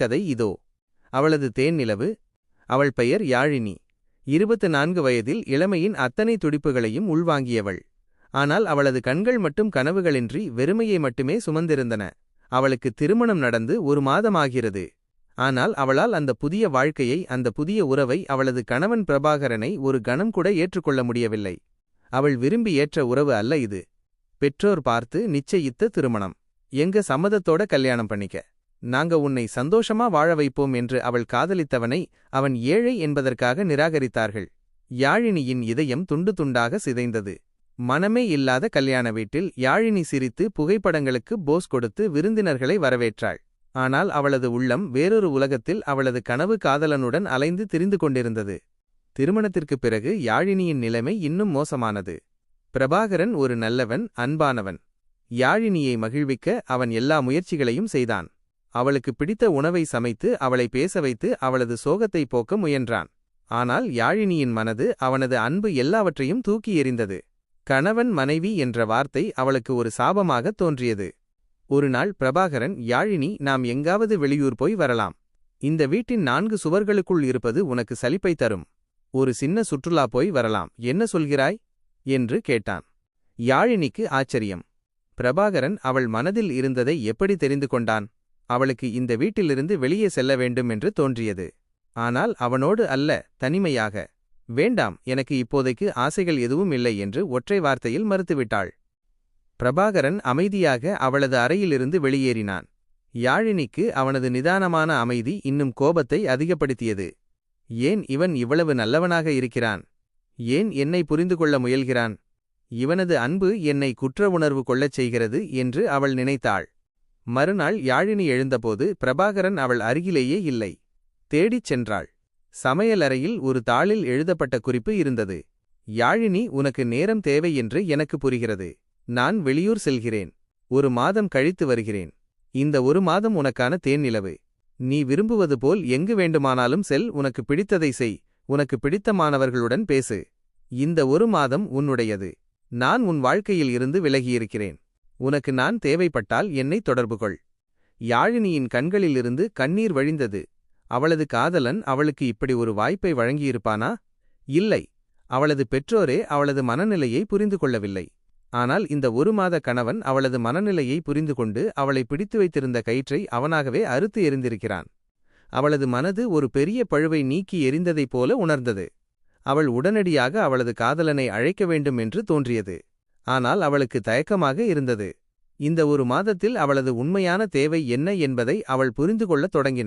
கதை இதோ. அவளது தேன் நிலவு. அவள் பெயர் யாழினி. இருபத்து நான்கு வயதில் இளமையின் அத்தனை துடிப்புகளையும் உள்வாங்கியவள். ஆனால் அவளது கண்கள் மட்டும் கனவுகளின்றி வெறுமையை மட்டுமே சுமந்திருந்தன. அவளுக்கு திருமணம் நடந்து ஒரு மாதமாகிறது. ஆனால் அவளால் அந்த புதிய வாழ்க்கையை அந்த புதிய உறவை அவளது கணவன் பிரபாகரனை ஒரு கணம் கூட ஏற்றுக்கொள்ள முடியவில்லை. அவள் விரும்பி ஏற்ற உறவு அல்ல இது. பெற்றோர் பார்த்து நிச்சயித்த திருமணம். எங்க சம்மதத்தோட கல்யாணம் பண்ணிக்க. நாங்க உன்னை சந்தோஷமா வாழ வைப்போம் என்று அவள் காதலித்தவனை அவன் ஏழை என்பதற்காக நிராகரித்தார்கள். யாழினியின் இதயம் துண்டு துண்டாக சிதைந்தது. மனமே இல்லாத கல்யாண வீட்டில் யாழினி சிரித்து புகைப்படங்களுக்கு போஸ் கொடுத்து விருந்தினர்களை வரவேற்றாள். ஆனால் அவளது உள்ளம் வேறொரு உலகத்தில் அவளது கனவு காதலனுடன் அலைந்து திரிந்து கொண்டிருந்தது. திருமணத்திற்குப் பிறகு யாழினியின் நிலைமை இன்னும் மோசமானது. பிரபாகரன் ஒரு நல்லவன் அன்பானவன். யாழினியை மகிழ்விக்க அவன் எல்லா முயற்சிகளையும் செய்தான். அவளுக்கு பிடித்த உணவை சமைத்து அவளை பேச வைத்து அவளது சோகத்தை போக்க முயன்றான். ஆனால் யாழினியின் மனது அவனது அன்பு எல்லாவற்றையும் தூக்கி எறிந்தது. கணவன் மனைவி என்ற வார்த்தை அவளுக்கு ஒரு சாபமாகத் தோன்றியது. ஒருநாள் பிரபாகரன் யாழினி நாம் எங்காவது வெளியூர் போய் வரலாம். இந்த வீட்டின் நான்கு சுவர்களுக்குள் இருப்பது உனக்கு சலிப்பை தரும். ஒரு சின்ன சுற்றுலா போய் வரலாம். என்ன சொல்கிறாய்? என்று கேட்டான். யாழினிக்கு ஆச்சரியம். பிரபாகரன் அவள் மனதில் இருந்ததை எப்படி தெரிந்து கொண்டான்? அவளுக்கு இந்த வீட்டிலிருந்து வெளியே செல்ல வேண்டும் என்று தோன்றியது. ஆனால் அவனோடு அல்ல தனிமையாக. வேண்டாம் எனக்கு இப்போதைக்கு ஆசைகள் எதுவும் இல்லை என்று ஒற்றை வார்த்தையில் மறுத்துவிட்டாள். பிரபாகரன் அமைதியாக அவளது அறையிலிருந்து வெளியேறினான். யாழினிக்கு அவனது நிதானமான அமைதி இன்னும் கோபத்தை அதிகப்படுத்தியது. ஏன் இவன் இவ்வளவு நல்லவனாக இருக்கிறான்? ஏன் என்னை புரிந்து கொள்ள முயல்கிறான்? இவனது அன்பு என்னை குற்ற உணர்வு கொள்ளச் செய்கிறது என்று அவள் நினைத்தாள். மறுநாள் யாழினி எழுந்தபோது பிரபாகரன் அவள் அருகிலேயே இல்லை. தேடிச் சென்றாள். சமையலறையில் ஒரு தாளில் எழுதப்பட்ட குறிப்பு இருந்தது. யாழினி உனக்கு நேரம் தேவை என்று எனக்கு புரிகிறது. நான் வெளியூர் செல்கிறேன். ஒரு மாதம் கழித்து வருகிறேன். இந்த ஒரு மாதம் உனக்கான தேன் நிலவு. நீ விரும்புவது போல் எங்கு வேண்டுமானாலும் செல். உனக்கு பிடித்ததை செய். உனக்கு பிடித்தமானவர்களுடன் பேசு. இந்த ஒரு மாதம் உன்னுடையது. நான் உன் வாழ்க்கையில் இருந்து விலகியிருக்கிறேன். உனக்கு நான் தேவைப்பட்டால் என்னை தொடர்பு கொள். யாழினியின் கண்களிலிருந்து கண்ணீர் வழிந்தது. அவளது காதலன் அவளுக்கு இப்படி ஒரு வாய்ப்பை வழங்கியிருப்பானா? இல்லை. அவளது பெற்றோரே அவளது மனநிலையை புரிந்து கொள்ளவில்லை. ஆனால் இந்த ஒரு மாத கணவன் அவளது மனநிலையை புரிந்து கொண்டு அவளை பிடித்து வைத்திருந்த கயிற்றை அவனாகவே அறுத்து எறிந்திருக்கிறான். அவளது மனது ஒரு பெரிய பழுவை நீக்கி எரிந்ததைப் போல உணர்ந்தது. அவள் உடனடியாக அவளது காதலனை அழைக்க வேண்டும் என்று தோன்றியது. ஆனால் அவளுக்கு தயக்கமாக இருந்தது. இந்த ஒரு மாதத்தில் அவளது உண்மையான தேவை என்ன என்பதை அவள் புரிந்து கொள்ளத் தொடங்கினாள்.